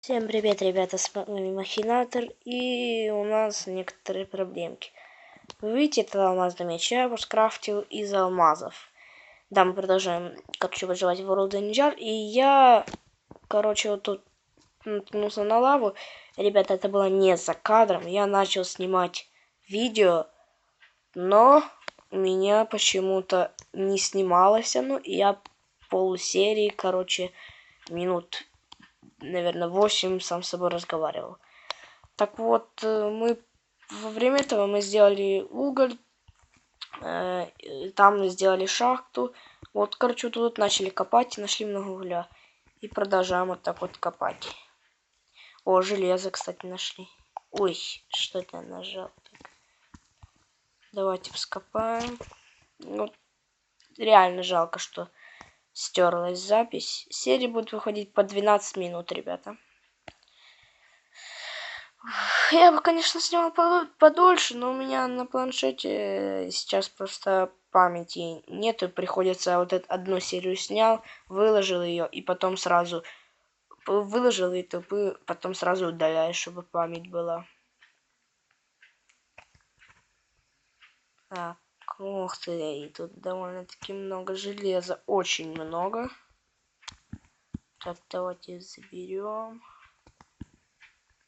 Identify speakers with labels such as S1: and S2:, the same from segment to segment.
S1: Всем привет, ребята, с вами Махинатор, и у нас некоторые проблемки. Вы видите, это алмазный меч, я его скрафтил из алмазов. Да, мы продолжаем, короче, выживать в World Ninja, и я, короче, вот тут наткнулся на лаву. Ребята, это было не за кадром, я начал снимать видео, но меня почему-то не снималось оно, и я полусерии, короче, минут наверное, 8 сам с собой разговаривал. Так вот, э, мы во время этого мы сделали уголь, э, там мы сделали шахту. Вот, короче, тут начали копать, нашли много угля. И продолжаем вот так вот копать. О, железо, кстати, нашли. Ой, что это я нажал? Так. Давайте вскопаем. Вот, реально жалко, что стерлась запись. Серии будут выходить по 12 минут, ребята. Я бы, конечно, снимал подольше, но у меня на планшете сейчас просто памяти нету. Приходится вот эту одну серию снял, выложил ее и потом сразу выложил и потом сразу удаляешь, чтобы память была. Так. Ух ты, и тут довольно-таки много железа. Очень много. Так, давайте заберем.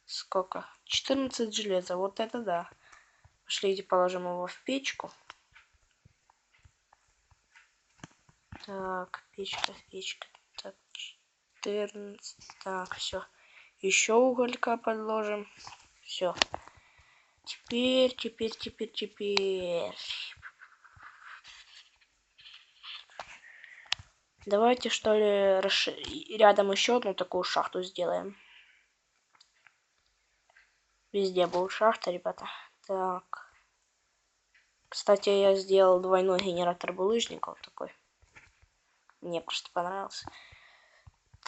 S1: Сколько? 14 железа. Вот это да. Пошлите, положим его в печку. Так, печка, печка. Так, 14. Так, все. Еще уголька подложим. Все. Теперь, теперь, теперь, теперь. Давайте, что ли, расш... рядом еще одну такую шахту сделаем. Везде будет шахта, ребята. Так. Кстати, я сделал двойной генератор булыжников такой. Мне просто понравился.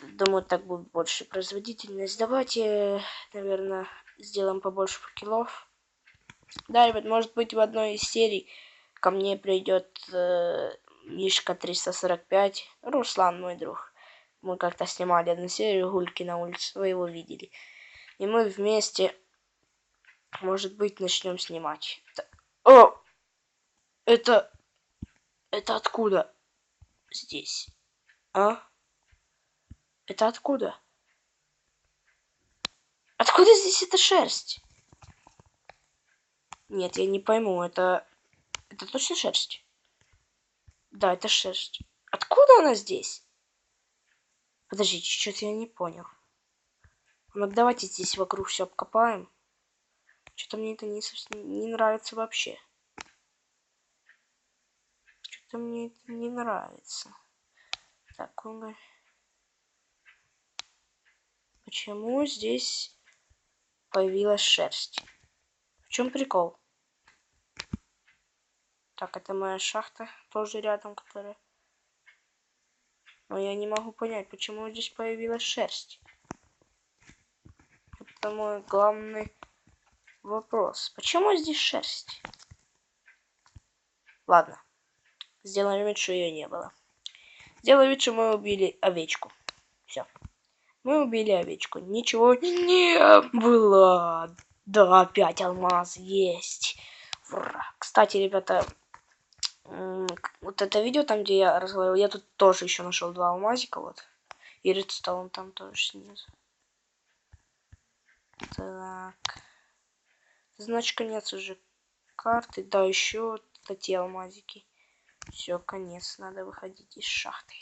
S1: Думаю, так будет больше производительность. Давайте, наверное, сделаем побольше факелов. Да, ребят, может быть в одной из серий ко мне придет э, Мишка 345, Руслан мой друг. Мы как-то снимали одну серию гульки на улице, вы его видели. И мы вместе, может быть, начнем снимать. О! Это... Это откуда? Здесь. А? Это откуда? Откуда здесь эта шерсть? Нет, я не пойму, это... Это точно шерсть? Да, это шерсть. Откуда она здесь? Подождите, что-то я не понял. Ну, давайте здесь вокруг все обкопаем. Что-то мне это не, не нравится вообще. Что-то мне это не нравится. Так, уголь. Почему здесь появилась шерсть? В чем прикол? Так, это моя шахта, тоже рядом, которая... Но я не могу понять, почему здесь появилась шерсть. Это мой главный вопрос. Почему здесь шерсть? Ладно. Сделаем вид, что ее не было. Сделаем вид, что мы убили овечку. Все. Мы убили овечку. Ничего не было. Да, опять алмаз есть. Ура. Кстати, ребята, вот это видео там, где я разговаривал, я тут тоже еще нашел два алмазика, вот. И редстоун там тоже снизу. Так. Значит, конец уже карты. Да, еще эти алмазики. Все, конец. Надо выходить из шахты.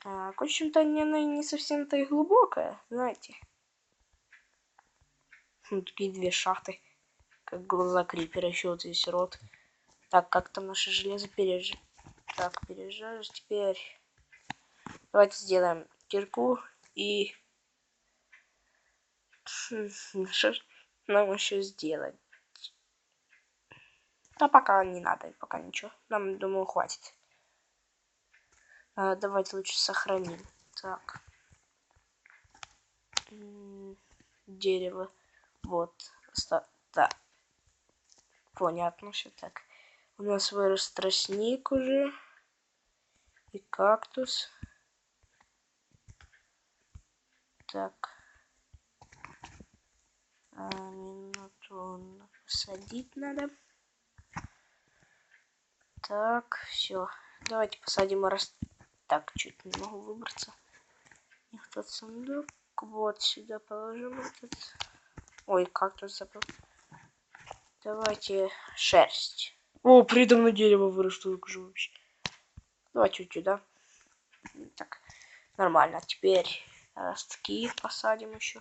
S1: Так, в общем-то, не, она не совсем-то и глубокая, знаете. Такие две шахты. Как глаза крипера, еще вот здесь рот. Так, как там наше железо переж... Так, переезжаешь теперь. Давайте сделаем кирку и... Нам еще сделать? Да пока не надо, пока ничего. Нам, думаю, хватит. А, давайте лучше сохраним. Так. Дерево. Вот. Да. Понятно все так. У нас вырос тростник уже. И кактус. Так. А, минуту посадить надо. Так, все. Давайте посадим раз. Так, чуть не могу выбраться. И тот сундук. Вот сюда положим этот. Ой, как тут забыл. Давайте шерсть. О, предо мной дерево выросло уже вообще. Давайте вот сюда. Так, нормально. Теперь ростки посадим еще.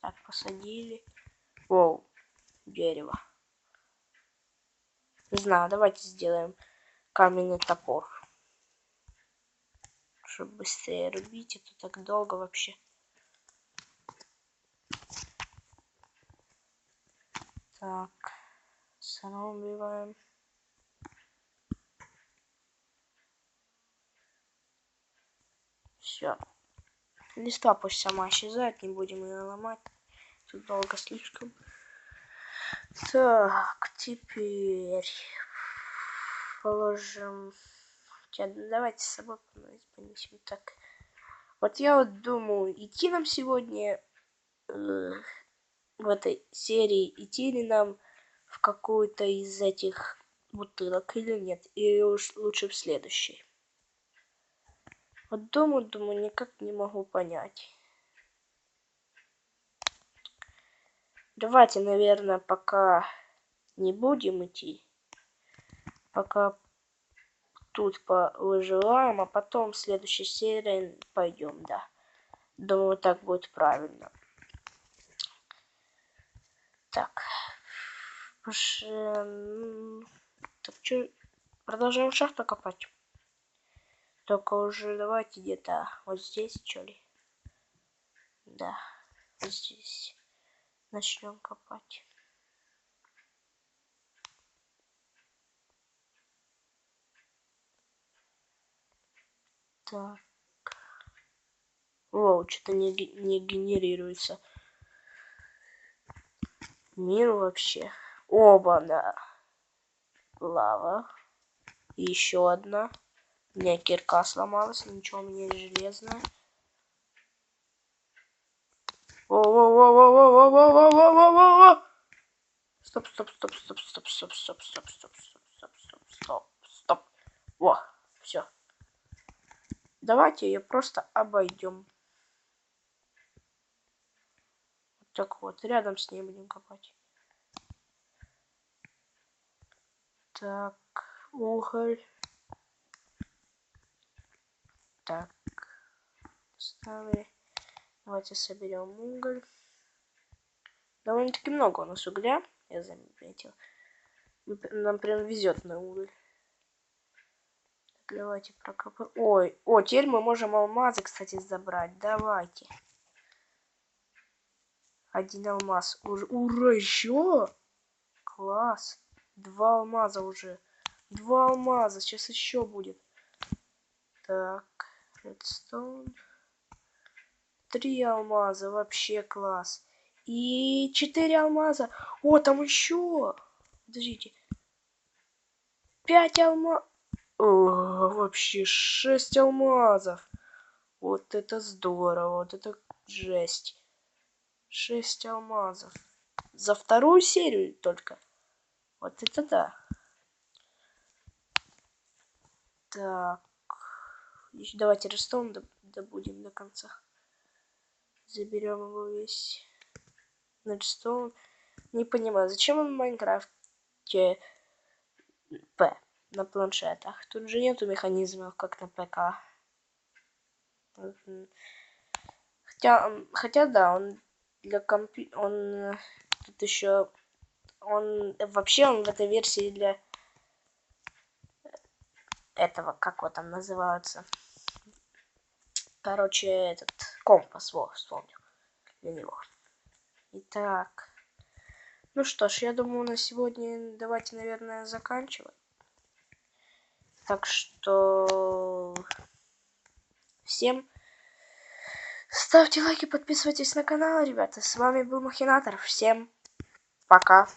S1: Так, посадили. Воу, дерево. Не знаю, давайте сделаем каменный топор. Чтобы быстрее рубить, это так долго вообще. Так, срубиваем. Все. Листва пусть сама исчезает, не будем ее ломать. Тут долго слишком. Так, теперь положим... Хотя, давайте с собой понесем. Так, вот я вот думаю, идти нам сегодня э, в этой серии, идти ли нам в какую-то из этих бутылок или нет. Или уж лучше в следующей. Вот думаю, думаю, никак не могу понять. Давайте, наверное, пока не будем идти. Пока тут выживаем, а потом в следующей серии пойдем, да. Думаю, так будет правильно. Так. Пуш... Так, что... Продолжаем шахту копать. Только уже давайте где-то вот здесь, что ли. Да, вот здесь. Начнем копать. Так. Воу, что-то не, не генерируется. Мир вообще. Оба, да. Лава. И еще одна. У меня кирка сломалась, ничего, у меня железная. Стоп, стоп, стоп, стоп, стоп, стоп, стоп, стоп, стоп, стоп, стоп, стоп, стоп, стоп. Во, все. Давайте ее просто обойдем. Так вот, рядом с ней будем копать. Так, уголь. Так, ставили. Давайте соберем уголь. Довольно-таки много у нас угля, я заметил. Нам прям везет на уголь. Так, давайте прокопаем. Ой, о, теперь мы можем алмазы, кстати, забрать. Давайте. Один алмаз. Ура, еще? Класс. Два алмаза уже. Два алмаза. Сейчас еще будет. Так. Редстоун. Три алмаза, вообще класс. И четыре алмаза. О, там еще. Подождите. Пять алмазов. Вообще шесть алмазов. Вот это здорово. Вот это жесть. Шесть алмазов. За вторую серию только. Вот это да. Так. Еще давайте рестон добудем до конца. Заберем его весь. На рестон. Не понимаю, зачем он в Майнкрафте П на планшетах? Тут же нету механизмов, как на ПК. Хотя, хотя да, он для компи... Он тут еще... Он вообще он в этой версии для этого, как вот там называются. Короче, этот компас, вот, вспомнил. Для него. Итак. Ну что ж, я думаю, на сегодня давайте, наверное, заканчивать. Так что всем ставьте лайки, подписывайтесь на канал, ребята. С вами был Махинатор. Всем пока.